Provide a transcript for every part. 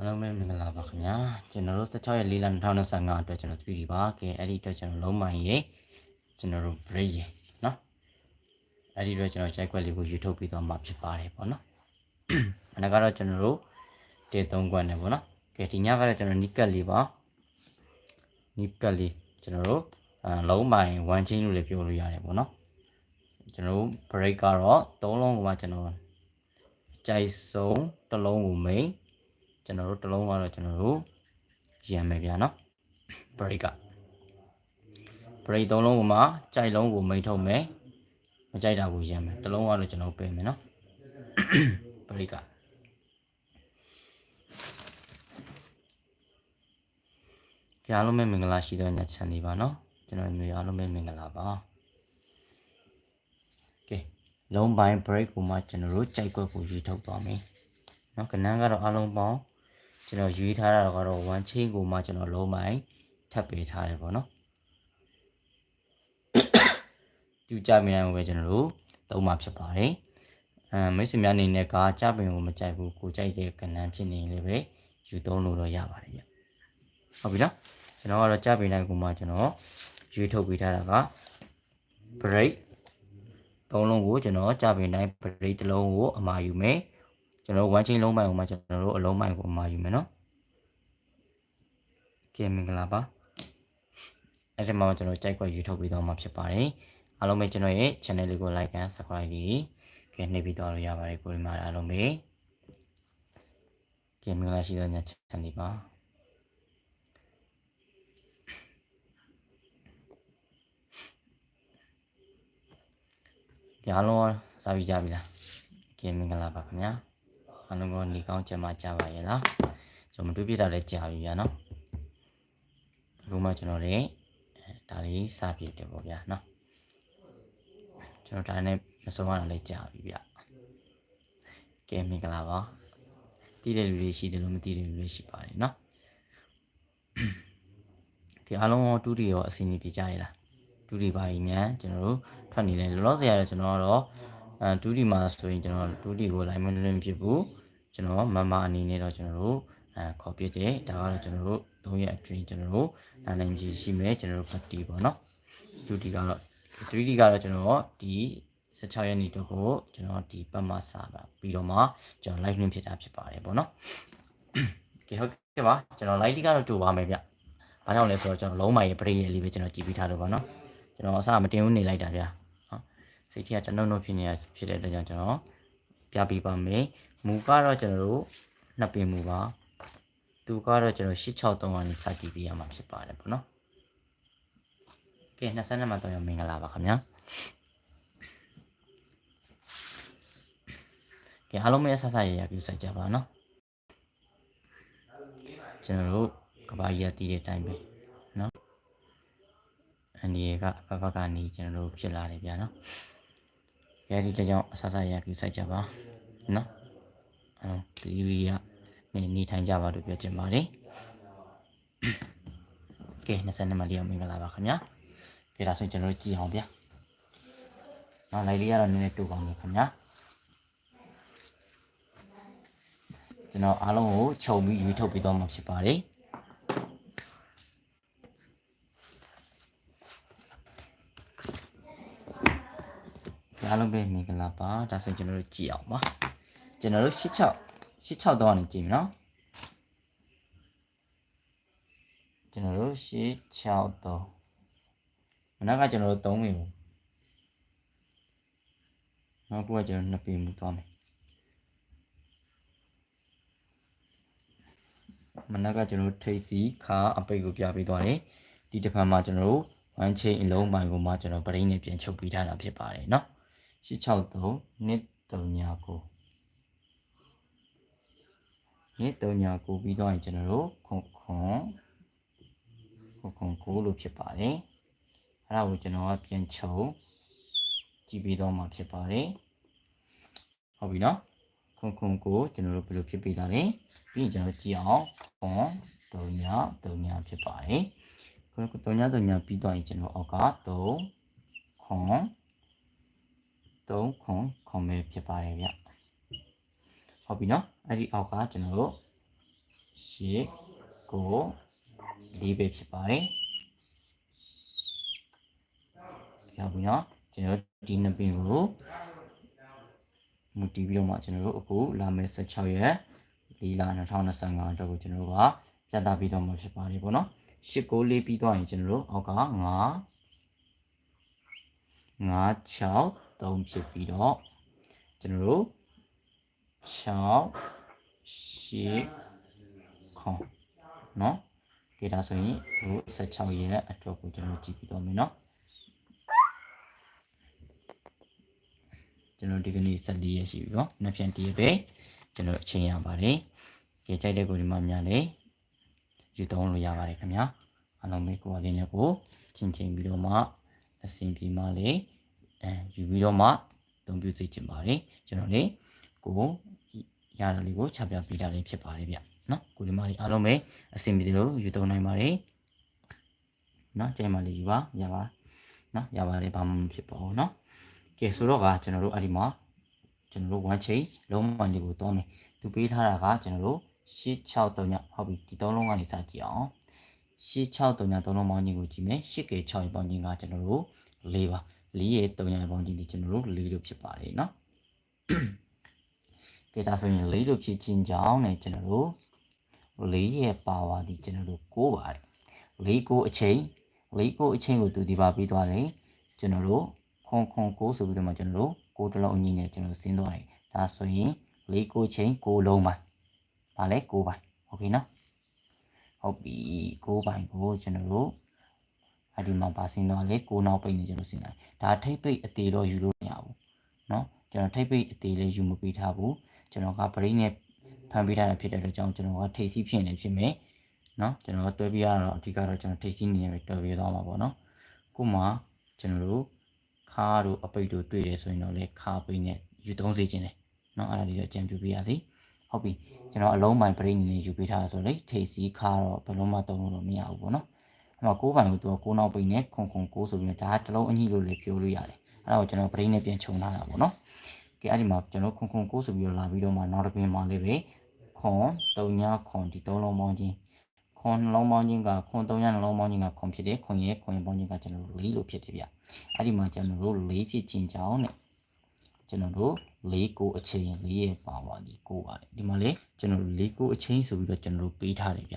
အားလုံးပဲမင်္ဂလာပါခင်ဗျာကျွန်တော်တို့16ရက်4လ2025အတွက်ကျွန်တော် 3D ပါကဲအဲ့ဒီအတွက်ကျွန်တော်လုံးမိုင်းရေကျွန်တော်တို့ break ရေနော်အဲ့ဒီအတွက်ကျွန်တော် check ခွက်လေးကိုယူထုတ်ပြီးတော့မှဖြစ်ပါတယ်ပေါ့နော်အနကတော့ကျွန်တော်တို့တေ3ခွက်နဲ့ပေါ့နော်ကဲဒီညကတော့ကျွန်တော်နီးကတ်လေးပါနီးကတ်လေးကျွန်တော်တို့အလုံးမိုင်း1 chain လို့လည်းပြောလို့ရတယ်ပေါ့နော်ကျွန်တော်တို့ break ကတော့3လုံးကမှကျွန်တော်ကြိုက်ဆုံးတစ်လုံးကို main ကျွန်တော်တို့တစ်လုံးကတော့ကျွန်တော်တို့ရံမယ်ဗျာနော် break က break သုံးလုံးကိုမှကြိုက်လုံးကိုမိန်ထုတ်မယ်မကြိုက်တာကိုရံမယ်တစ်လုံးကတော့ကျွန်တော်ပယ်မယ်နော် break ကကြအားလုံးပဲမင်္ဂလာရှိတဲ့ညချမ်းလေးပါနော်ကျွန်တော်မျိုးအားလုံးပဲမင်္ဂလာပါကဲလုံးပိုင်း break ကိုမှကျွန်တော်တို့ကြိုက်ကွက်ကိုယူထုတ်သွားမယ်နော်ကနန်းကတော့အားလုံးပေါင်း ကျွန်တော်ရွေးထားတာကတော့1 chain ကိုမှကျွန်တော်လုံးမိုင်းထပ်ပေးထားတယ်ပေါ့နော်သူကြမြင်အောင်ပဲကျွန်တော်တို့သုံးမှာဖြစ်ပါတယ်အဲမိတ်ဆွေများအနေနဲ့ကကြပင်ကိုမကြိုက်ဘူးကိုကြိုက်တဲ့ကဏ္ဍဖြစ်နေလေပဲယူသုံးလို့တော့ရပါတယ်ဗျဟုတ်ပြီနော်ကျွန်တော်ကတော့ကြပင်တိုင်းကိုမှကျွန်တော်ရွေးထုတ်ပေးထားတာက break သုံးလုံးကိုကျွန်တော်ကြပင်တိုင်း break တစ်လုံးကိုအမှာယူမယ် ကျွန်တော် one chain လုံးပိုင်းကိုမှကျွန်တော်တို့အလုံးပိုင်းကိုအမှာယူမယ်နော်ကဲမင်္ဂလာပါအဲ့ဒီမှာကျွန်တော်ကြိုက်ကွက်ယူထုတ်ပြီးတော့မှဖြစ်ပါတယ်အားလုံးပဲကျွန်တော်ရဲ့ channel လေးကို like and subscribe လေးကဲနှိပ်ပြီးတော့လို့ရပါတယ်ကိုဒီမှာအားလုံးပဲကဲမင်္ဂလာရှိသောညချမ်းလေးပါကဲအားလုံးစားပြီးကြပြီလားကဲမင်္ဂလာပါခင်ဗျာ အားလုံးကိုနေကောင်းကြမှာကြပါရဲ့လားကျွန်တော်မတွေ့ပြတာလည်းကြာပြီဗျာနော်အခုမှကျွန်တော်လည်းဒါလေးစပြတယ်ပေါ့ဗျာနော်ကျွန်တော်ဒါနဲ့မဆုံးရတာလည်းကြာပြီဗျကဲမင်္ဂလာပါတည်တဲ့လူတွေရှိတယ်လို့မတည်တဲ့လူတွေရှိပါတယ်နော်ဒီအားလုံးတူတီရောအစီအစဉ်ပြကြရလားတူတီပါရင်ညာကျွန်တော်တို့ထွက်နေလဲလောလောဆယ်ရတော့ကျွန်တော်ကတော့အဲတူတီမှာဆိုရင်ကျွန်တော်တူတီကိုလိုက်မလွင်ဖြစ်ဘူး ကျွန်တော်မမအနေနဲ့တော့ကျွန်တော်တို့အဲခေါ်ပြတယ်ဒါကတော့ကျွန်တော်တို့၃ရက်အတွင်းကျွန်တော်တို့နားလည်ကြည့်ရှိမယ်ကျွန်တော်တို့ပတ်တီပေါ့နော် 2D ကတော့ 3D ကတော့ကျွန်တော်ဒီ16ရက်နေ့တော့ကိုကျွန်တော်ဒီပတ်မစာပါပြီးတော့မှကျွန်တော် live link ဖြစ်တာဖြစ်ပါတယ်ပေါ့နော်ကဲဟုတ်ကဲ့ပါကျွန်တော် live ကတော့တူပါမယ်ဗျဘာကြောင့်လဲဆိုတော့ကျွန်တော်လုံးမိုင်ရဲ့ပရိယေလေးပဲကျွန်တော်ကြည့်ပြီးထားလို့ပေါ့နော်ကျွန်တော်အစားမတင်ဘူးနေလိုက်တာဗျာနော်စိတ်ထဲကကျွန်တော်တို့ဖြစ်နေတာဖြစ်တဲ့အတွက်ကြောင့်ကျွန်တော်ပြပြပါမယ် မူကတော့ကျွန်တော်တို့နှစ်ပင်မူပါသူကတော့ကျွန်တော်863ကနေစကြည့်ပေးရမှာဖြစ်ပါတယ်ပေါ့နော်ကဲ22မှာတော့ရမင်္ဂလာပါခင်ဗျာကဲအားလုံးပဲဆက်ဆက်ရရပြုဆိုင်ကြပါနော်ကျွန်တော်တို့ကဘာကြီးရတည်တဲ့အတိုင်းပဲနော်အန်ဒီကဘဘကနေကျွန်တော်တို့ဖြစ်လာတယ်ဗျာနော်ကဲဒီတကြောင်ဆက်ဆက်ရရပြုဆိုင်ကြပါနော် အဲဒီရီကနေနေထိုင်ကြပါလို့ပြောချင်ပါတယ်ကဲ22မှာလေးအောင်မင်္ဂလာပါခင်ဗျာကဲဒါဆိုရင်ကျွန်တော်တို့ကြည့်အောင်ဗျာနောက်လိုက်လေးကတော့နည်းနည်းတူကောင်းတယ်ခင်ဗျာကျွန်တော်အားလုံးကိုခြုံပြီးရွေးထုတ်ပြီးတော့မှာဖြစ်ပါတယ်အားလုံးပဲမင်္ဂလာပါဒါဆိုရင်ကျွန်တော်တို့ကြည့်အောင်ပါ ကျွန်တော်တို့86 86တော့နေကြည့်မယ်နော်ကျွန်တော်တို့86တော့မနက်ကကျွန်တော်တို့3မိဘူးနောက်ခုကကျွန်တော်2ปีမှုသွားမယ်မနက်ကကျွန်တော်တို့ထိတ်စီခါအပိတ်ကိုပြပေးသွားတယ်ဒီတစ်ဖက်မှာကျွန်တော်တို့1 chain အလုံးပိုင်းကိုမှကျွန်တော်ပရိနဲ့ပြန်ချုပ်ပေးထားတာဖြစ်ပါတယ်เนาะ863 2 3ညာကိုနေ့တုံညာကိုပြီးတော့ရင်ကျွန်တော်တို့ခွန်ခွန်ခွန်ခွန်ကိုလို့ဖြစ်ပါတယ်အဲ့ဒါကိုကျွန်တော်ကပြန်ချုံကြည့်ပြီးတော့မှဖြစ်ပါတယ်ဟုတ်ပြီနော်ခွန်ခွန်ကိုကျွန်တော်တို့ဘယ်လိုဖြစ်ပြီးလာလဲပြီးရင်ကျွန်တော်ကြည့်အောင်ခွန်တုံညာတုံညာဖြစ်ပါတယ်ခွန်တုံညာတုံညာပြီးတော့ရင်ကျွန်တော်အောက်က3ခွန်3ခွန်ခွန်ပဲဖြစ်ပါတယ်ဗျ ဟုတ်ပြီနော်အဲ့ဒီအောက်ကကျွန်တော်တို့8ကို4ပဲဖြစ်ပါတယ်ရောက်ပြီနော်ကျွန်တော်ဒီနှစ်ပင်ကိုမူတည်ပြီးတော့မှကျွန်တော်တို့အခုလာမယ့်16ရက်4လ2025အတွက်ကိုကျွန်တော်တို့ကပြသပြီးတော့မှဖြစ်ပါတယ်ပေါ့နော်8ကို4ပြီးသွားရင်ကျွန်တော်တို့အောက်က9 5 6 3ဖြစ်ပြီးတော့ကျွန်တော်တို့ 6 8ခေါင်းเนาะကြည့်ဒါဆိုရင်ဟို16ရဲ့အတွက်ကိုကျွန်တော်ကြည့်ပြီးတော့မယ်เนาะကျွန်တော်ဒီကနေ့14ရက်ရှိပြီเนาะနှစ်ပြန်တည်းပဲကျွန်တော်အချိန်ရပါတယ်ကြည့်ကြိုက်တဲ့ကိုဒီမှာများလေယူသုံးလို့ရပါတယ်ခင်ဗျာအားလုံးပဲကိုယ်အလေးနဲ့ကိုချင်းချင်းပြီးတော့မှအဆင်ပြေမှလေအဲယူပြီးတော့မှအသုံးပြုစေချင်ပါတယ်ကျွန်တော်လေ ကိုရတာလေးကိုချပြပေးတာလေးဖြစ်ပါတယ်ဗျနော်ကိုဒီမှာလေးအားလုံးပဲအဆင်ပြေတယ်လို့ယူသုံးနိုင်ပါတယ်နော်ကျိုင်မလေးယူပါရပါနော်ရပါတယ်ဘာမှမဖြစ်ပါဘူးနော်ကဲဆိုတော့ကကျွန်တော်တို့အဲ့ဒီမှာကျွန်တော်တို့ one chain လုံးမလေးကိုတောင်းမယ်သူပေးထားတာကကျွန်တော်တို့663ညဟုတ်ပြီဒီသုံးလုံးကနေစကြည့်အောင်663ညသုံးလုံးပေါင်းချင်းကိုကြည့်မယ်8က6ပေါင်းချင်းကကျွန်တော်တို့4ပါ4ရဲ့3ညပေါင်းချင်းဒီကျွန်တော်တို့4လို့ဖြစ်ပါတယ်နော် ကဲဒါဆိုရင်4လို့ဖြစ်ချင်းကြောင်းနဲ့ကျွန်တော်တို့4ရဲ့ပါဝါဒီကျွန်တော်တို့9ပါတယ်4ကိုအချိန်4ကိုအချိန်ကိုသူဒီပါပြီးသွားတယ်ကျွန်တော်တို့ခွန်ခွန်9ဆိုပြီးတော့မှကျွန်တော်တို့9တလုံးအညီနဲ့ကျွန်တော်ဆင်းသွားတယ်ဒါဆိုရင်4ကိုချိန်9လုံးပါဗာလဲ9ပိုင်းโอเคနော်ဟုတ်ပြီ9ပိုင်းကိုကျွန်တော်တို့အဲ့ဒီမှာပါဆင်းသွားလေ9နောက်ပိတ်နေကျွန်တော်ဆင်းလိုက်ဒါထိပ်ပိတ်အသေးတော့ယူလို့မရဘူးเนาะကျွန်တော်ထိပ်ပိတ်အသေးလေးယူမပေးထားဘူး ကျွန်တော်ကပရိနဲ့ဖန်ပေးထားတာဖြစ်တဲ့အတွက်ကြောင့်ကျွန်တော်ကထိပ်စီးဖြစ်နေဖြစ်မယ်เนาะကျွန်တော်တွဲပြရတော့အဓိကတော့ကျွန်တော်ထိပ်စီးနေရပဲတွဲပြသွားမှာပေါ့เนาะခုမှကျွန်တော်တို့ခါတို့အပိတ်တို့တွေ့တယ်ဆိုရင်တော့လေခါပိတ်နဲ့ယူသုံးစေခြင်းတယ်เนาะအဲ့ဒါလေးတော့ကြံပြပြရစီဟုတ်ပြီကျွန်တော်အလုံးပိုင်းပရိနေနေယူပေးထားဆိုလေထိပ်စီးခါတော့ဘယ်လုံးမှသုံးလို့တော့မရဘူးပေါ့နော်အဲ့မှာကိုးပိုင်းကိုသူကကိုးနောက်ပိတ်နဲ့ခုံခုံကိုးဆိုပြီးတော့ဒါကတစ်လုံးအညီလို့လည်းပြောလို့ရတယ်အဲ့ဒါကိုကျွန်တော်ပရိနဲ့ပြန်ခြုံထားတာပေါ့နော် ကဲအဲ့ဒီမှာကျွန်တော်ခုံခုံကိုးဆိုပြီးတော့လာပြီးတော့မှနောက်တစ်ပင်မှာလေးပဲခွန်၃ညခွန်ဒီ၃လုံးပေါင်းချင်းခွန်နှလုံးပေါင်းချင်းကခွန်၃ညနှလုံးပေါင်းချင်းကခွန်ဖြစ်တယ်ခွန်ရဲ့ခွန်ရဲ့ပေါင်းချင်းကကျွန်တော်တို့၄လို့ဖြစ်တယ်ဗျအဲ့ဒီမှာကျွန်တော်တို့၄ဖြစ်ချင်းကြောင်းနဲ့ကျွန်တော်တို့၄ကိုအချိန်၄ရဲ့ပါပါဒီကိုပါတယ်ဒီမှာလေကျွန်တော်တို့၄ကိုအချိန်ဆိုပြီးတော့ကျွန်တော်တို့ပေးထားတယ်ဗျ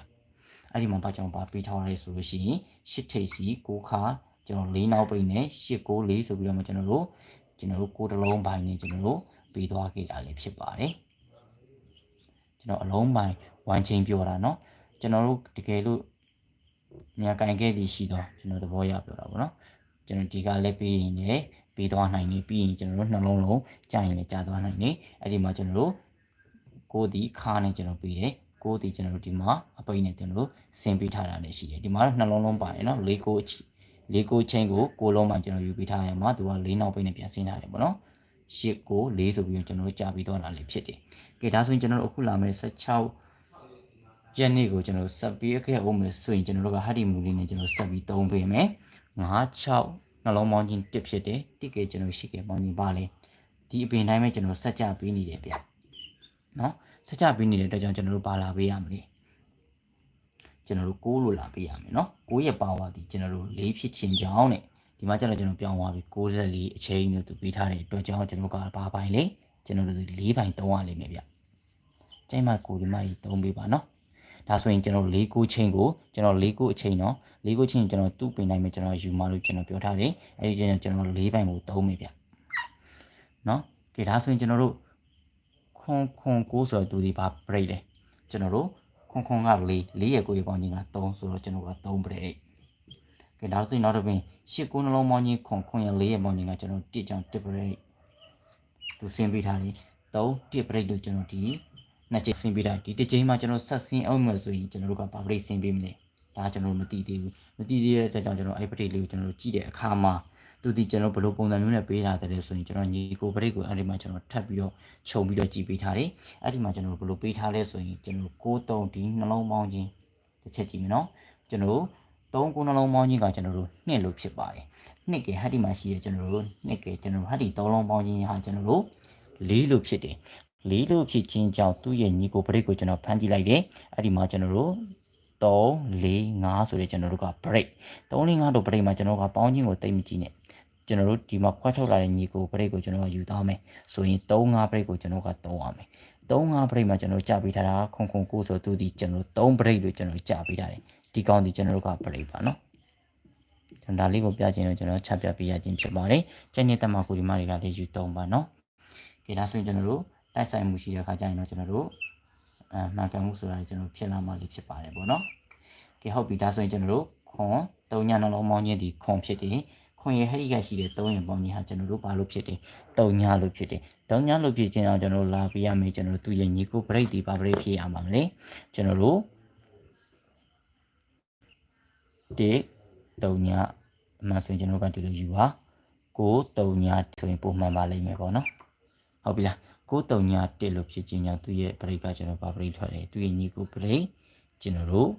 အဲ့ဒီမှာဘာကြောင့်ပါပေးထားရဲဆိုလို့ရှိရင်၈ထိပ်စီ၉ခါကျွန်တော်၄နောက်ပိတ်နဲ့၈ကို၄ဆိုပြီးတော့မှကျွန်တော်တို့ ကျွန်တော်တို့ကိုတလုံးပိုင်းနဲ့ကျွန်တော်တို့ပေးသွားခဲ့တာလည်းဖြစ်ပါတယ်ကျွန်တော်အလုံးပိုင်းဝမ်ချင်းပြောတာเนาะကျွန်တော်တို့တကယ်လို့ညာကင်ခဲ့သည်ရှိတော့ကျွန်တော်သဘောရပြောတာပေါ့နော်ကျွန်တော်ဒီကလည်းပြီးရင်လည်းပြီးသွားနိုင်နေပြီးရင်ကျွန်တော်တို့နှလုံးလုံးကြာရင်လည်းကြာသွားနိုင်နေအဲ့ဒီမှာကျွန်တော်တို့ကိုယ်ဒီခါနဲ့ကျွန်တော်ပြီးတယ်ကိုယ်ဒီကျွန်တော်တို့ဒီမှာအပိတ်နဲ့ကျွန်တော်တို့ဆင်ပေးထားတာလည်းရှိတယ်ဒီမှာတော့နှလုံးလုံးပါတယ်နော်လေးကို လေးကိုချင်းကိုကိုလုံးမှကျွန်တော်ယူပေးထားရမှာသူကလေးနောက်ပိတ်နဲ့ပြန်ဆင်းထားတယ်ပေါ့နော်ရှစ်ကို၄ဆိုပြီးတော့ကျွန်တော်တို့ကြာပြီးတော့လာလည်းဖြစ်တယ်ကဲဒါဆိုရင်ကျွန်တော်တို့အခုလာမယ်16ရက်နေ့ကိုကျွန်တော်ဆက်ပြီးခဲ့အောင်မယ်ဆိုရင်ကျွန်တော်တို့ကဟာဒီမူလေးနဲ့ကျွန်တော်ဆက်ပြီးသုံးပေးမယ်9 6နှလုံးပေါင်းချင်းတစ်ဖြစ်တယ်တိကေကျွန်တော်ရှိကေပေါင်းချင်းပါလေဒီအပင်တိုင်းပဲကျွန်တော်ဆက်ကြပေးနေတယ်ဗျနော်ဆက်ကြပေးနေတဲ့အတွက်ကြောင့်ကျွန်တော်တို့ပါလာပေးရမလဲ ကျွန်တော်တို့6လို့လာပေးရမယ်နော်6ရဲ့ပါဝါဒီကျွန်တော်တို့4ဖြစ်ချင်းကြောင်းနဲ့ဒီမှာကျတော့ကျွန်တော်ပြောင်းသွားပြီ64အချိန်လို့သူပေးထားတဲ့အတွက်ကြောင့်ကျွန်တော်ကဘာပိုင်းလဲကျွန်တော်တို့4ပိုင်း3ရလိမ့်မယ်ဗျကျိုင်းမကိုဒီမကြီး3ပေးပါနော်ဒါဆိုရင်ကျွန်တော်၄ကိုချင်းကိုကျွန်တော်၄ကိုအချိန်နော်၄ကိုချင်းကျွန်တော်သူ့ပင်တိုင်းမှာကျွန်တော်ယူမလို့ကျွန်တော်ပြောထားတယ်အဲဒီကျရင်ကျွန်တော်၄ပိုင်းကိုသုံးမိဗျနော်ကဲဒါဆိုရင်ကျွန်တော်တို့ခွန်ခွန်ကိုဆိုတော့သူဒီပါ break လေကျွန်တော်တို့ ခွန်ခွန်က၄၄ရဲ့ကိုရပေါင်းချင်းက3ဆိုတော့ကျွန်တော်က3 break ကဲဒါဆိုရင်နောက်တစ်ပင်၈ကိုနှလုံးပေါင်းချင်းခွန်ခွန်ရဲ့၄ရဲ့ပေါင်းချင်းကကျွန်တော်1ကြောင့်1 break သူဆင်းပေးထားတယ်3 1 break လို့ကျွန်တော်ဒီနှစ်ချိန်ဆင်းပေးတာဒီတစ်ချိန်မှာကျွန်တော်ဆက်ဆင်းအောင်မယ်ဆိုရင်ကျွန်တော်တို့ကဘာပရိဆင်းပေးမလဲဒါကျွန်တော်မသိသေးဘူးမသိသေးတဲ့အတွက်ကြောင့်ကျွန်တော်အဲ့ပရိလေးကိုကျွန်တော်တို့ကြည့်တဲ့အခါမှာ သူဒီကျွန်တော်ဘယ်လိုပုံစံမျိုးနဲ့ပေးထားတယ်ဆိုရင်ကျွန်တော်ညီကိုပရိကိုအဲ့ဒီမှာကျွန်တော်ထပ်ပြီးတော့ခြုံပြီးတော့ကြည့်ပေးထားတယ်အဲ့ဒီမှာကျွန်တော်ဘယ်လိုပေးထားလဲဆိုရင်ကျွန်တော်6 3ဒီနှလုံးပေါင်းခြင်းတစ်ချက်ကြည့်မယ်နော်ကျွန်တော်3ခုနှလုံးပေါင်းခြင်းကကျွန်တော်တို့နှစ်လို့ဖြစ်ပါတယ်နှစ်ကဟတ်ဒီမှာရှိတဲ့ကျွန်တော်တို့နှစ်ကကျွန်တော်တို့ဟတ်ဒီ3လုံးပေါင်းခြင်းဟာကျွန်တော်တို့၄လို့ဖြစ်တယ်လေးလို့ဖြစ်ချင်းကြောင့်သူ့ရဲ့ညီကို break ကိုကျွန်တော်ဖမ်းကြည့်လိုက်တယ်အဲ့ဒီမှာကျွန်တော်တို့3 4 5ဆိုတဲ့ကျွန်တော်တို့က break 3 4 5တို့ break မှာကျွန်တော်ကပေါင်းချင်းကိုတိတ်မကြည့်နဲ့ ကျွန်တော်တို့ဒီမှာခွဲထုတ်လာတဲ့ညီကို break ကိုကျွန်တော်ကယူသားမယ်ဆိုရင်3 5 break ကိုကျွန်တော်ကသုံးရမယ်3 5 break မှာကျွန်တော်ကြာပေးထားတာခုံခုံကိုဆိုသူဒီကျွန်တော်3 break လို့ကျွန်တော်ကြာပေးထားတယ်ဒီကောင်းဒီကျွန်တော်တို့က break ပါနော်ကျွန်တော်ဒါလေးကိုပြခြင်းလို့ကျွန်တော်ချက်ပြပေးရခြင်းဖြစ်ပါတယ်။ကျန်တဲ့တက်မှာကိုဒီမတွေကလေးယူသုံးပါနော်။ဒီဒါဆိုရင်ကျွန်တော်တို့တိုက်ဆိုင်မှုရှိတဲ့အခါကျရင်တော့ကျွန်တော်တို့အဲမှန်ကန်မှုဆိုတာကျွန်တော်ဖြစ်လာမှလေးဖြစ်ပါတယ်ပေါ့နော်။ကဲဟုတ်ပြီဒါဆိုရင်ကျွန်တော်တို့ခွန်၃ညနှလုံးမောင်းခြင်းဒီခွန်ဖြစ်တယ်။ ခွန်ရဲ့ဟဲ့ဒီကရှိတဲ့၃ရင်ပေါင်းခြင်းဟာကျွန်တော်တို့ဘာလို့ဖြစ်တယ်။၃ညလို့ဖြစ်တယ်။၃ညလို့ဖြစ်ခြင်းအောင်ကျွန်တော်တို့လာပြရမယ်ကျွန်တော်တို့သူ့ရဲ့ညီကို break ဒီပါ break ဖြစ်ရမှာမလဲ။ကျွန်တော်တို့ဒီ၃ညအမှန်ဆိုရင်ကျွန်တော်တို့ကဒီလိုယူပါ9 3ညဆိုရင်ပုံမှန်ပါလိမ့်မယ်ပေါ့နော်။ဟုတ်ပြီလား။9 3ည1လို့ဖြစ်ခြင်းကြောင့်သူ့ရဲ့ break ကကျွန်တော်ပါ break ထွက်တယ်။သူ့ရဲ့ညီကို break ကျွန်တော်တို့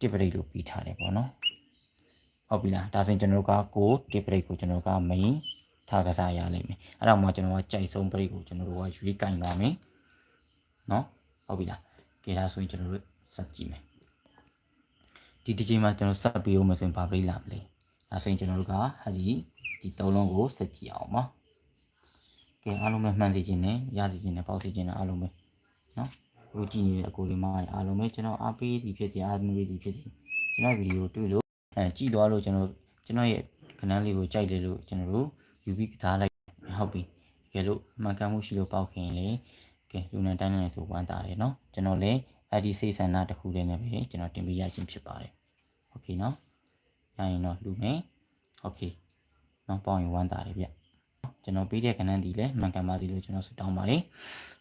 1 break လို့ပြီးထားတယ်ပေါ့နော်။ ဟုတ်ပြီလား။ဒါဆိုရင်ကျွန်တော်တို့က9 1 break ကိုကျွန်တော်က main ထားကစားရလိမ့်မယ်။အဲ့ဒါမှကျွန်တော်ကကြိုက်ဆုံး break ကိုကျွန်တော်တို့ကရွေးကင်ပါမယ်။နော်။ဟုတ်ပြီလား။ကဲဒါဆိုရင်ကျွန်တော်တို့စက်ကြည့်မယ်။ဒီတစ်ချိန်မှာကျွန်တော်စက်ပြီးအောင်မဆိုရင်ဘာ break လာမလဲ။ဒါဆိုရင်ကျွန်တော်တို့ကဟာဒီဒီသုံးလုံးကိုစက်ကြည့်အောင်ပါ။ကဲအားလုံးပဲမှန်စီခြင်းနဲ့ရစီခြင်းနဲ့ပေါက်စီခြင်းနဲ့အားလုံးပဲနော်။ကိုကြည့်နေတဲ့အကိုလေးမအားလုံးပဲကျွန်တော်အားပေးသည်ဖြစ်စေအားမပေးသည်ဖြစ်စေကျွန်တော်ဗီဒီယိုတွေ့လို့ အဲကြည့်သွားလို့ကျွန်တော်ကျွန်တော်ရဲ့ခဏလေးကိုကြိုက်တယ်လို့ကျွန်တော်တို့ယူပြီးကစားလိုက်ဟုတ်ပြီ။ကဲလို့မှန်ကန်မှုရှိလို့ပေါက်ခင်လေကဲလူနဲ့တိုင်းနဲ့ဆိုဝမ်းတာတယ်နော်။ကျွန်တော်လည်းအဲ့ဒီစိတ်ဆန္ဒတစ်ခုတည်းနဲ့ပဲကျွန်တော်တင်ပြရခြင်းဖြစ်ပါတယ်။ Okay နော်။ရရင်တော့လူမယ်။ Okay နော်ပေါင်းရင်ဝမ်းတာတယ်ဗျ ကျွန်တော်ပေးတဲ့ခဏန်းဒီလည်းမှန်ကန်ပါသည်လို့ကျွန်တော်ဆုတောင်းပါတယ်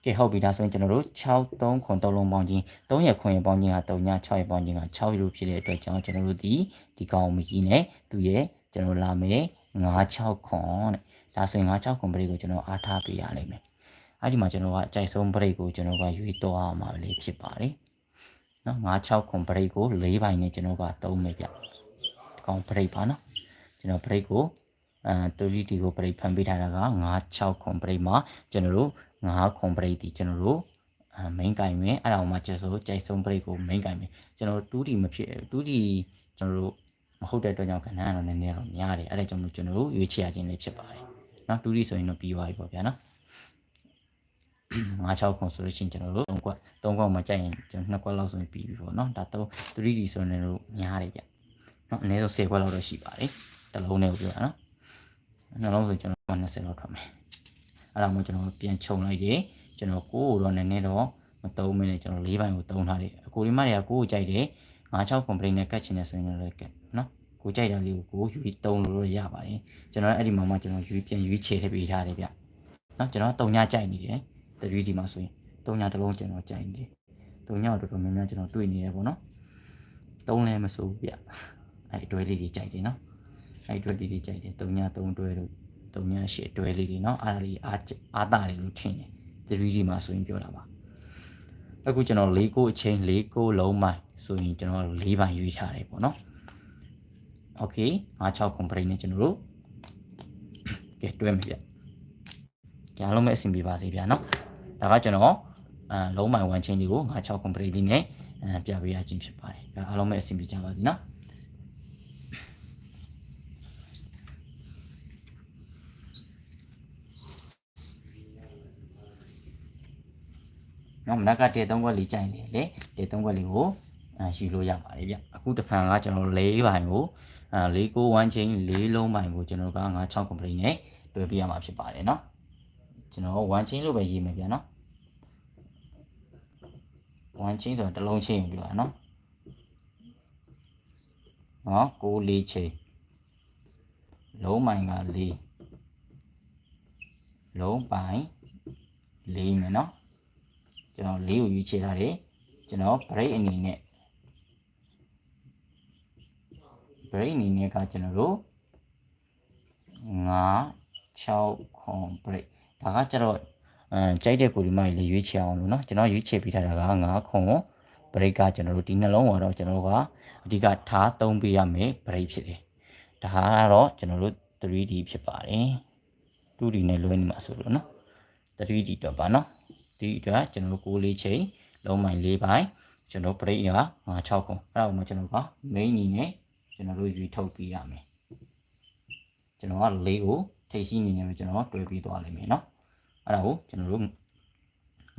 ကဲဟုတ်ပြီဒါဆိုရင်ကျွန်တော်တို့6 3ခွန်3လုံးပေါင်းခြင်း3ရက်ခွန်ရက်ပေါင်းခြင်းက3ည6ရက်ပေါင်းခြင်းက6ရက်လို့ဖြစ်တဲ့အတွက်ကြောင့်ကျွန်တော်တို့ဒီဒီကောင်မကြီးနဲ့သူရဲ့ကျွန်တော်လာမယ်9 6ခွန်တဲ့ဒါဆိုရင်9 6ခွန်ပရိတ်ကိုကျွန်တော်အားထားပေးရလိမ့်မယ်အဲ့ဒီမှာကျွန်တော်ကအကြိုက်ဆုံးပရိတ်ကိုကျွန်တော်ကရွေးတော့အောင်ပါလေဖြစ်ပါတယ်နော်9 6ခွန်ပရိတ်ကို၄ပိုင်းနဲ့ကျွန်တော်ကသုံးမယ်ဗျဒီကောင်ပရိတ်ပါနော်ကျွန်တော်ပရိတ်ကို အဲ 3D ကိုပြိတ်ဖန်ပေးထားတာက9 6ခွန်ပြိတ်မှာကျွန်တော်တို့9ခွန်ပြိတ်ဒီကျွန်တော်တို့ main ကင်မယ်အဲ့ဒါမှကျွန်တော်တို့ကြိုက်ဆုံးပြိတ်ကို main ကင်မယ်ကျွန်တော်တို့ 2D မဖြစ် 2D ကျွန်တော်တို့မဟုတ်တဲ့အတွက်ကြောင့်ခဏတော့နည်းနည်းတော့များတယ်အဲ့ဒါကြောင့်မို့ကျွန်တော်တို့ရွေးချယ်ခြင်းလေးဖြစ်ပါတယ်နော် 2D ဆိုရင်တော့ပြီးသွားပြီပေါ့ဗျာနော်56ခုဆိုလို့ရှိရင်ကျွန်တော်တို့3ခွက်3ခွက်မှကြိုက်ရင်ကျွန်တော်2ခွက်လောက်ဆိုရင်ပြီးပြီပေါ့နော်ဒါတော့ 3D ဆိုရင်တော့များတယ်ဗျနော်အနည်းဆုံး10ခွက်လောက်တော့ရှိပါတယ်တစ်လုံးနဲ့ကိုပြောတာနော် နှလုံးဆိုကျွန်တော်20လောက်ထွက်မယ်အဲ့ဒါမှကျွန်တော်ပြန်ခြုံလိုက်တယ်ကျွန်တော်ကိုကိုတော့နည်းနည်းတော့မသုံးမင်းနဲ့ကျွန်တော်၄ပိုင်းကိုသုံးထားတယ်အကိုဒီမတွေကကိုကိုကြိုက်တယ်96 complaint နဲ့ကတ်ချင်တယ်ဆိုရင်လည်းကတ်နော်ကိုကြိုက်တာလေးကိုကိုယူပြီးသုံးလို့ရပါတယ်ကျွန်တော်အဲ့ဒီမှာမှကျွန်တော်ယူပြန်ယူချေထည့်ပေးထားတယ်ဗျနော်ကျွန်တော်တုံညကြိုက်နေတယ် 3D မှာဆိုရင်တုံညတစ်လုံးကျွန်တော်ကြိုက်နေတယ်တုံညတော်တော်များများကျွန်တော်တွေ့နေတယ်ပေါ့နော်သုံးလဲမစိုးဘူးဗျအဲ့အတွဲလေးကြီးကြိုက်တယ်နော် အဲ့တွဲလေးတွေကြိုက်တယ်၃ည၃တွဲလို့၃ညရှစ်တွဲလေးတွေเนาะအားလေးအားအားတာတယ်လို့ထင်တယ် 3D မှာဆိုရင်ပြောတာပါအခုကျွန်တော်၄ကိုအချိန်၄ကိုလုံးမိုင်ဆိုရင်ကျွန်တော်၄ပိုင်ရွေးထားတယ်ပေါ့နော်โอเค56 complaint နဲ့ကျွန်တော်တို့ကဲတွဲမယ်ဗျကြားလုံးမဲ့အဆင်ပြေပါစေဗျာနော်ဒါကကျွန်တော်အဲလုံးမိုင်1 chain ကြီးကို56 complaint လေးနဲ့အဲပြပေးရခြင်းဖြစ်ပါတယ်ဒါအားလုံးမဲ့အဆင်ပြေကြပါစေနော် နော်မနက်ကတည့်သုံးခွက်လေးကြိုင်တယ်လေတည့်သုံးခွက်လေးကိုအဲယူလို့ရပါတယ်ဗျအခုတစ်ဖန်ကကျွန်တော်၄ပိုင်ကိုအဲ၄ကို1 chain ၄လုံးပိုင်ကိုကျွန်တော်က9 6 complete နဲ့တွဲပြရမှာဖြစ်ပါတယ်နော်ကျွန်တော်1 chain လို့ပဲရေးမယ်ဗျာနော်1 chain ဆိုတော့တစ်လုံး chain ကိုပြောတာနော်နော်6 4 chain လုံးပိုင်က4လုံးပိုင်4မယ်နော် ကျွန်တော်လေးကိုယူချေထားတယ်ကျွန်တော် break အနေနဲ့ break အနေနဲ့ကကျွန်တော်တို့9 6ခွန် break ဒါကကျတော့အဲကြိုက်တဲ့ကိုဒီမှလေးရွေးချယ်အောင်လို့เนาะကျွန်တော်ရွေးချယ်ပေးထားတာက9ခွန် break ကကျွန်တော်တို့ဒီနှလုံးကတော့ကျွန်တော်တို့ကအဓိကထားသုံးပေးရမယ် break ဖြစ်တယ်ဒါကတော့ကျွန်တော်တို့ 3D ဖြစ်ပါတယ် 2D နဲ့လွဲနေမှာဆိုလို့เนาะ 3D တော့ပါเนาะ ဒီအတွက်ကျွန်တော်တို့6လေးချိန်လုံးမိုင်4ပိုင်းကျွန်တော်ပရိတ်က6ခုအဲ့ဒါကိုမှကျွန်တော်က main အနေနဲ့ကျွန်တော်တို့ယူထုတ်ပြရမယ်ကျွန်တော်က၄ကိုထိပ်စီးအနေနဲ့ကျွန်တော်တွဲပြီးသွားလိမ့်မယ်เนาะအဲ့ဒါကိုကျွန်တော်တို့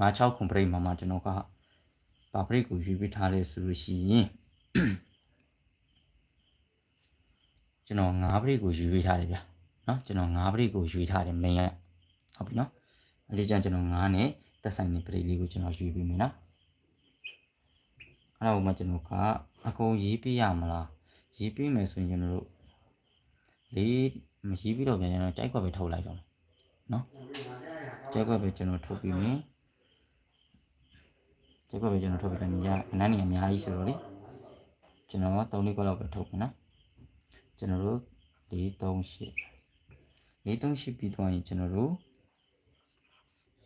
9 6ခုပရိတ်မှာမှကျွန်တော်ကပါပရိတ်ကိုယူပြီးထားလဲဆိုလို့ရှိရင်ကျွန်တော်9ပရိတ်ကိုယူပြီးထားတယ်ဗျာเนาะကျွန်တော်9ပရိတ်ကိုယူထားတယ် main ကဟုတ်ပြီเนาะအဲ့ဒီကြောင့်ကျွန်တော်9နဲ့ သက်ဆိုင်တဲ့ပရိလေးကိုကျွန်တော်ယူပြီးမယ်နော်အဲ့ဒါကိုမှကျွန်တော်ကအကုန်ရေးပြရမလားရေးပြမယ်ဆိုရင်ကျွန်တော်တို့လေးမရေးပြီးတော့ပြန်ကျွန်တော်ကြိုက်ခွက်ပဲထုတ်လိုက်တော့နော်ကြိုက်ခွက်ပဲကျွန်တော်ထုတ်ပြီးမယ်ကြိုက်ခွက်ပဲကျွန်တော်ထုတ်ပြီးမယ်ညအနမ်းနေအများကြီးဆိုတော့လေကျွန်တော်3လေးခွက်လောက်ပဲထုတ်မယ်နော်ကျွန်တော်တို့4 3 8 4 3 8ပြီးသွားရင်ကျွန်တော်တို့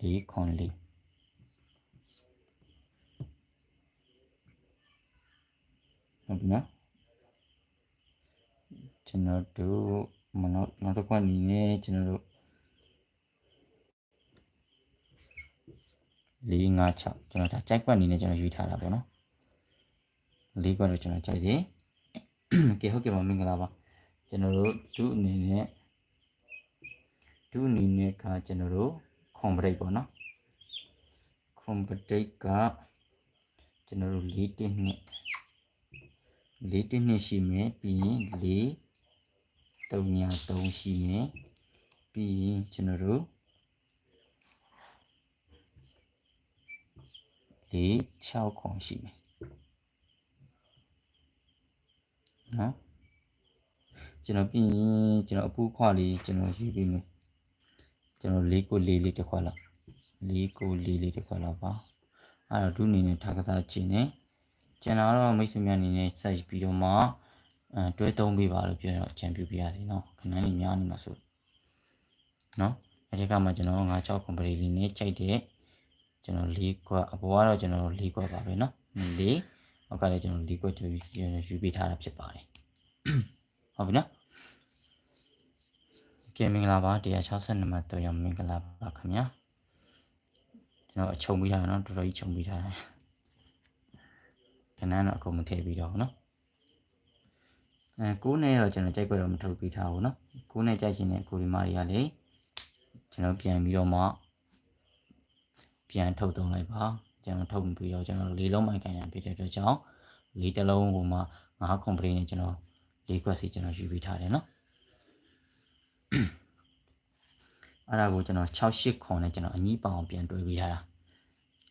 4ခွန်လေးဟုတ်ပြီနော်ကျွန်တော်တို့မနောက်နောက်တစ်ခွက်အနေနဲ့ကျွန်တော်တို့4 5 6ကျွန်တော်ဒါကြိုက်ကွက်အနေနဲ့ကျွန်တော် ယူထားတာပေါ့နော်၄ကွက်တော့ကျွန်တော်ကြိုက်တယ်ကဲဟုတ်ကဲ့ပါမင်္ဂလာပါကျွန်တော်တို့ဒုအနေနဲ့ဒုအနေနဲ့ကကျွန်တော်တို့ခွန်ဘရိတ်ပေါ့နော်ခွန်ဘရိတ်ကကျွန်တော်တို့၄တင်းနှစ်၄တင်းနှစ်ရှိမယ်ပြီးရင်၄3ညာ3ရှိမယ်ပြီးရင်ကျွန်တော်တို့၄6ခွန်ရှိမယ်နော်ကျွန်တော်ပြီးရင်ကျွန်တော်အပူခွာလေးကျွန်တော်ယူပြီးမယ် ကျွန်တော်၄ကို၄လေးတစ်ခွက်လောက်၄ကို၄လေးတစ်ခွက်လောက်ပါအဲ့တော့ဒုအနေနဲ့ထားကစားခြင်းနဲ့ကျွန်တော်တော့မိတ်ဆွေများအနေနဲ့စိုက်ပြီးတော့မှအဲတွဲသုံးပေးပါလို့ပြောတော့အကြံပြုပြရစီနော်ခဏလေးများနေမှာဆိုနော်အဲဒီကမှကျွန်တော်9 6 company လေးနဲ့ကြိုက်တဲ့ကျွန်တော်၄ခွက်အပေါ်ကတော့ကျွန်တော်၄ခွက်ပါပဲနော်၄အောက်ကလည်းကျွန်တော်၄ခွက်ကျွန်တော်ယူပေးထားတာဖြစ်ပါတယ်ဟုတ်ပြီနော် ကဲမင်္ဂလာပါ162မှာတော့ရမင်္ဂလာပါခင်ဗျာကျွန်တော်အချုံပေးထားတာနော်တော်တော်ကြီးချုံပေးထားတယ်ခဏတော့အကုန်မထည့်ပြီးတော့နော်အဲကိုးနဲ့တော့ကျွန်တော်ကြိုက်ခွက်တော့မထုတ်ပေးထားဘူးနော်ကိုးနဲ့ကြိုက်ချင်တဲ့ကိုဒီမာတွေကလေကျွန်တော်ပြန်ပြီးတော့မှပြန်ထုတ်သုံးလိုက်ပါကျွန်တော်ထုတ်ပြီးတော့ကျွန်တော်လေးလုံးမိုင်ကန်ရဖြစ်တဲ့အတွက်ကြောင့်လေးတစ်လုံးဟိုမှာငါး complaint နဲ့ကျွန်တော်လေးခွက်စီကျွန်တော်ယူပြီးထားတယ်နော် အဲ့ဒါကိုကျွန်တော်6 8ခွန်နဲ့ကျွန်တော်အညီးပအောင်ပြန်တွဲပေးထားတာ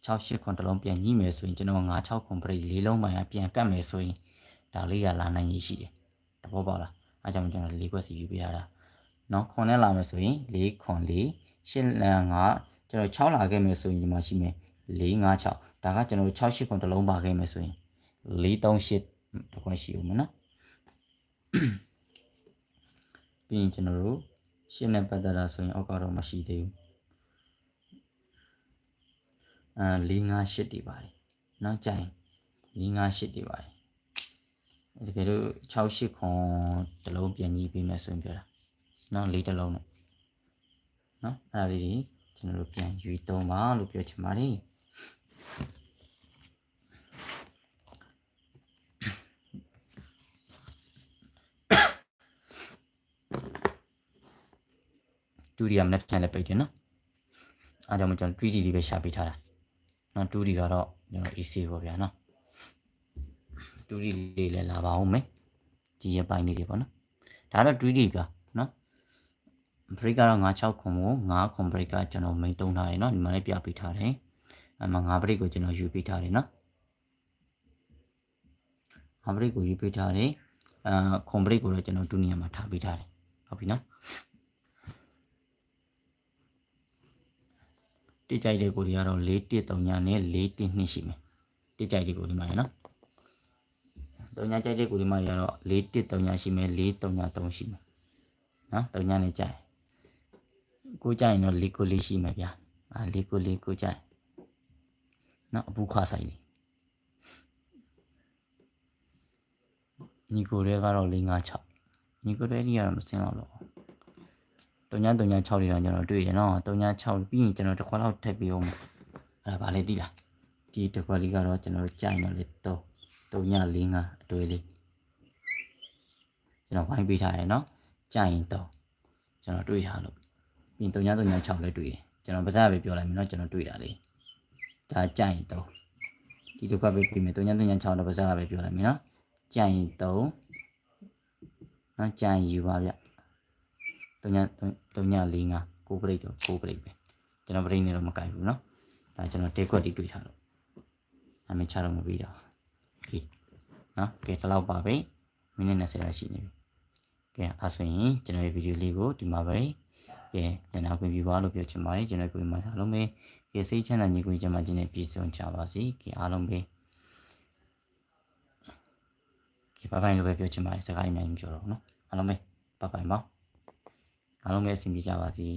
6 8ခွန်တစ်လုံးပြန်ညှိမယ်ဆိုရင်ကျွန်တော်9 6ခွန်ပြိလေးလုံးမိုင်ပြန်ကတ်မယ်ဆိုရင်ဒါလေးကလာနိုင်ရည်ရှိတယ်တဘောပေါက်လားအဲကြောင့်ကျွန်တော်လေးခွက်စီယူပေးထားတာနော်ခွန်နဲ့လာမယ်ဆိုရင်၄ခွန်၄၈လန်5ကျွန်တော်6လာခဲ့မယ်ဆိုရင်ဒီမှာရှိမယ်4 5 6ဒါကကျွန်တော်6 8ခွန်တစ်လုံးပါခဲ့မယ်ဆိုရင်4 3 8တခွက်ရှိဦးမနော် ပြီးရင်ကျွန်တော်တို့ရှင်းနဲ့ပတ်သက်တာဆိုရင်အောက်ကတော့မရှိသေးဘူးအဲ4 5 8တွေပါတယ်နောက်ကြိုင်4 5 8တွေပါတယ်တကယ်လို့6 8ခွန်တစ်လုံးပြန်ကြီးပေးမယ်ဆိုရင်ပြောတာနောက်၄တစ်လုံးနဲ့နော်အဲ့ဒါလေးတွေကျွန်တော်တို့ပြန်ယူသုံးပါလို့ပြောချင်ပါတယ် ဒူရီယာမနဲ့ပြန်လည်းပိတ်တယ်နော်အားကြောင့်ကျွန်တော် 3D လေးပဲရှာပေးထားတာနော် 2D ကတော့ကျွန်တော် easy ပေါ့ဗျာနော် 2D လေးလည်းလာပါဦးမယ်ဒီရပိုင်းလေးတွေပေါ့နော်ဒါတော့ 3D ပြနော် break ကတော့96ခွန်ကို9ခွန် break ကကျွန်တော် main သုံးထားတယ်နော်ဒီမှာလည်းပြပေးထားတယ်အမှ9 break ကိုကျွန်တော်ယူပေးထားတယ်နော်9 break ကိုယူပေးထားတယ်အာခွန် break ကိုတော့ကျွန်တော်ဒုနီယာမှာထားပေးထားတယ်ဟုတ်ပြီနော် တိကျတဲ့ကိုတွေကတော့4 1 3ညနဲ့4 1 2ရှိမယ်တိကျတဲ့ကိုဒီမှာရနော်3ညကြိုက်တဲ့ကိုဒီမှာရတော့4 1 3ညရှိမယ်4 3ည3ရှိမယ်နော်3ညနဲ့ကြိုက်ကိုကြိုက်ရင်တော့4ကို4ရှိမယ်ဗျာအာ4ကို4ကိုကြိုက်နော်အပူခါဆိုင်လေးညီကိုတွေကတော့4 5 6ညီကိုတွေဒီကတော့မစင်းတော့တော့ 3ည3ည6တွေတော့ကျွန်တော်တွေ့တယ်နော်3ည6ပြီးရင်ကျွန်တော်တစ်ခွက်လောက်ထပ်ပြီးအောင်အဲ့ဒါဗာလေသိလားဒီတစ်ခွက်လေးကတော့ကျွန်တော်တို့ကြိုင်တော့လေ3 3ည4 5အတွေ့လေးကျွန်တော်ဝိုင်းပေးထားရယ်နော်ကြိုင်ရင်3ကျွန်တော်တွေးထားလို့ပြင်3ည3ည6လည်းတွေ့တယ်ကျွန်တော်ပါးစပ်ပဲပြောလိုက်မယ်နော်ကျွန်တော်တွေးတာလေးဒါကြိုင်ရင်3ဒီတစ်ခွက်ပဲပြင်မယ်3ည3ည6တော့ပါးစပ်ပဲပြောလိုက်မယ်နော်ကြိုင်ရင်3နော်ကြိုင်ယူပါဗျ 3ည3ည4 5 6ပရိတ်တော့6ပရိတ်ပဲကျွန်တော်ပရိတ်နေတော့မကြိုက်ဘူးနော်ဒါကျွန်တော်တဲခွက်တီးတွေ့ထားလို့အမေချတော့မပြီးတော့ကဲနော်ကဲဒီလောက်ပါပဲမိနစ်20လောက်ရှိနေပြီကဲအဲဆိုရင်ကျွန်တော်ရဲ့ဗီဒီယိုလေးကိုဒီမှာပဲကဲညနာခွင့်ပြုပါလို့ပြောချင်ပါတယ်ကျွန်တော်ကိုယ်မှာအားလုံးပဲကဲစိတ်ချမ်းသာညီကိုကျမချင်းနဲ့ပြည့်စုံကြပါစေကဲအားလုံးပဲကဲဘိုင်ဘိုင်လို့ပဲပြောချင်ပါတယ်စကားအများကြီးမပြောတော့ဘူးနော်အားလုံးပဲဘိုင်ဘိုင်ပါ အားလုံးပဲအဆင်ပြေကြပါစေ